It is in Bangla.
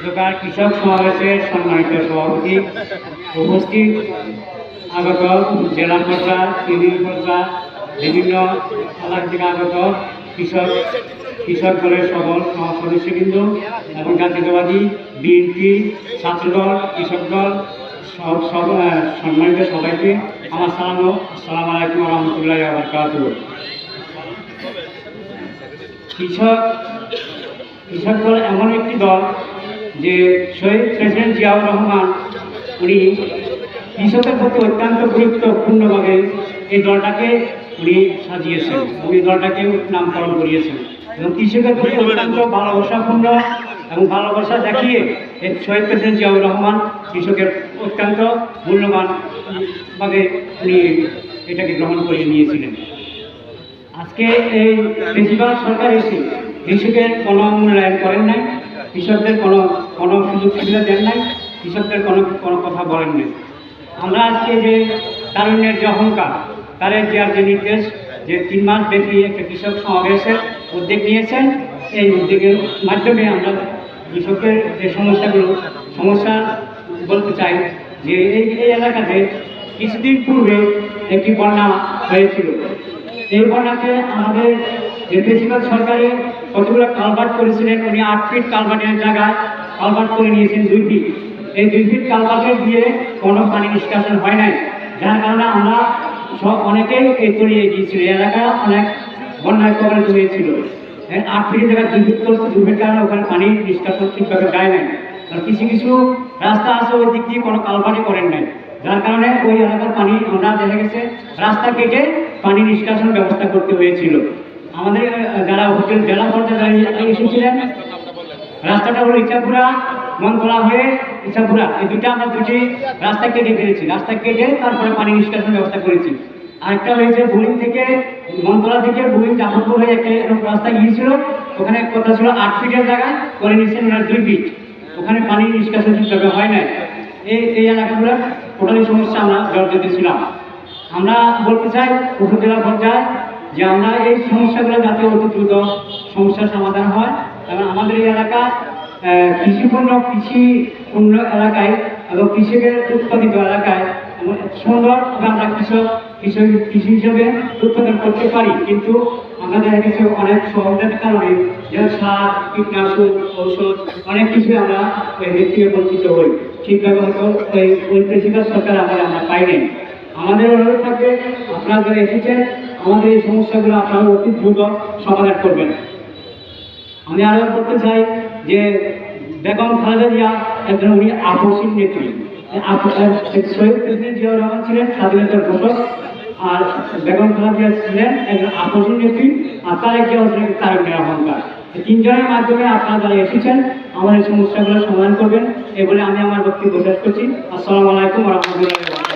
উপত্যকার কৃষক সমাবেশের সম্মানিত সভাপতি উপস্থিত। আগত জেলা পর্যায় কেন্দ্রীয় পর্যায় বিভিন্ন এলাকা থেকে আগত কৃষক কৃষক দলের সকল সদস্যবৃন্দ এবং জাতীয়তাবাদী বিএনপি ছাত্রদল, কৃষক দল, সব সম্মানিত সবাইকে আমার সালাম আসসালামু আলাইকুম রহমতুল্লাহ আবরকাত কৃষক কৃষক দল এমন একটি দল যে শহীদ প্রেসিডেন্ট জিয়াউর রহমান, উনি কৃষকের প্রতি অত্যন্ত গুরুত্বপূর্ণভাবে এই দলটাকে উনি সাজিয়েছেন। উনি দলটাকে নামকরণ করিয়েছেন। এবং কৃষকের প্রতি অত্যন্ত ভালোবাসাপূর্ণ এবং ভালোবাসা দেখিয়ে শহীদ প্রেসিডেন্ট জিয়াউর রহমান কৃষকের অত্যন্ত মূল্যবানভাবে উনি এটাকে গ্রহণ করে নিয়েছিলেন। আজকে এই বেশিরভাগ সরকার এসে কৃষকের কোনো মূল্যায়ন করেন নাই। কৃষকদের কোনো কোনো সুযোগ সুবিধা দেন নাই, কৃষকদের কোনো কোনো কথা বলেন নাই। আমরা আজকে যে তারুণ্যের যে অহংকার, তারের দেওয়ার যে নির্দেশ, যে তিন মাস ব্যাপী একটা কৃষক সমাবেশের উদ্যোগ নিয়েছেন, এই উদ্যোগের মাধ্যমে আমরা কৃষকের যে সমস্যাগুলো, সমস্যা বলতে চাই যে এই এই এলাকাতে কিছুদিন পূর্বে একটি বন্যা হয়েছিল। এই বন্যাতে আমাদের যে বেশিরভাগ সরকারে কতগুলো কালভার্ট করেছিলেন? উনি আট ফিট কালভার্টের জায়গায় কালভার্ট করে নিয়েছেন দুই ফিট এই দুই ফিট কালভার্টের দিয়ে কোনো পানি নিষ্কাশন হয় নাই। যার কারণে আমরা সব অনেকেই এই তলিয়ে গিয়েছিল। এলাকা অনেক বন্যায় কবলিত হয়েছিল। আট ফিটের জায়গায় দুই ফিট করছে দুই ফিট কারণে ওখানে পানি নিষ্কাশন ঠিকভাবে যায় নাই। আর কিছু কিছু রাস্তা আছে ওই দিক দিয়ে কোনো কালভার্টই করেন নাই। যার কারণে ওই এলাকার পানি, আমরা দেখা গেছে, রাস্তা কেটে পানি নিষ্কাশন ব্যবস্থা করতে হয়েছিল। আমাদের যারা হোটেল, জেলা পর্যায়ে এসেছিলেন, রাস্তাটা হলো ইচ্ছাপুরা, মনতলা হয়ে ইচ্ছাপুরা। এই দুইটা আমরা দুটি রাস্তা কেটে ফেলেছি। রাস্তা কেটে তারপরে পানি নিষ্কাশন ব্যবস্থা করেছি। আরেকটা হয়েছে বুলিং থেকে, মনতলা থেকে বুলিং জাফরপুর হয়ে একটা এরকম রাস্তা গিয়েছিল। ওখানে কথা ছিল আট ফিটের জায়গায় করে নিয়েছেন ওনার দুই ফিট। ওখানে পানি নিষ্কাশন ঠিকভাবে হয় না এই এই এলাকাগুলোর টোটালি সমস্যা আমরা জল দিতেছিলাম আমরা বলতে চাই উপজেলা পর্যায়ে যে আমরা এই সমস্যাগুলো যাতে অতি দ্রুত সমস্যার সমাধান হয় এবং আমাদের এই এলাকা কৃষিপূর্ণ কৃষিপূর্ণ এলাকায় এবং কৃষকের উৎপাদিত এলাকায় সুন্দরভাবে আমরা কৃষক কৃষক, কৃষি হিসেবে উৎপাদন করতে পারি। কিন্তু আমরা দেখা গেছে অনেক সহজের কারণে যেমন সার, কীটনাশক, ঔষধ, অনেক কিছু আমরা দিক থেকে বঞ্চিত হই। ঠিকভাবে হয়তো ওই কৃষিকাজ সরকার আমরা আমরা পাই নাই। আমাদের অনুরোধ থাকবে, আপনারা যারা এসেছেন আমাদের এই সমস্যাগুলো আপনারা অতি দ্রুত সমাধান করবেন। আমি আরও বলতে চাই যে বেগম খালেদা জিয়া একজন উনি আপসীন নেত্রী। জিয়াউর রহমান ছিলেন স্বাধীনতার ঘোষক, আর বেগম খালেদা ছিলেন একজন আপসীন নেত্রী, আর তারেক জিয়া ছিলেন তারেকের অহংকার। এই তিনজনের মাধ্যমে আপনারা যারা এসেছেন, আমাদের সমস্যাগুলো সমাধান করবেন এই বলে আমি আমার বক্তব্য শেষ করছি। আসসালামু আলাইকুম রহমতুল্লাহ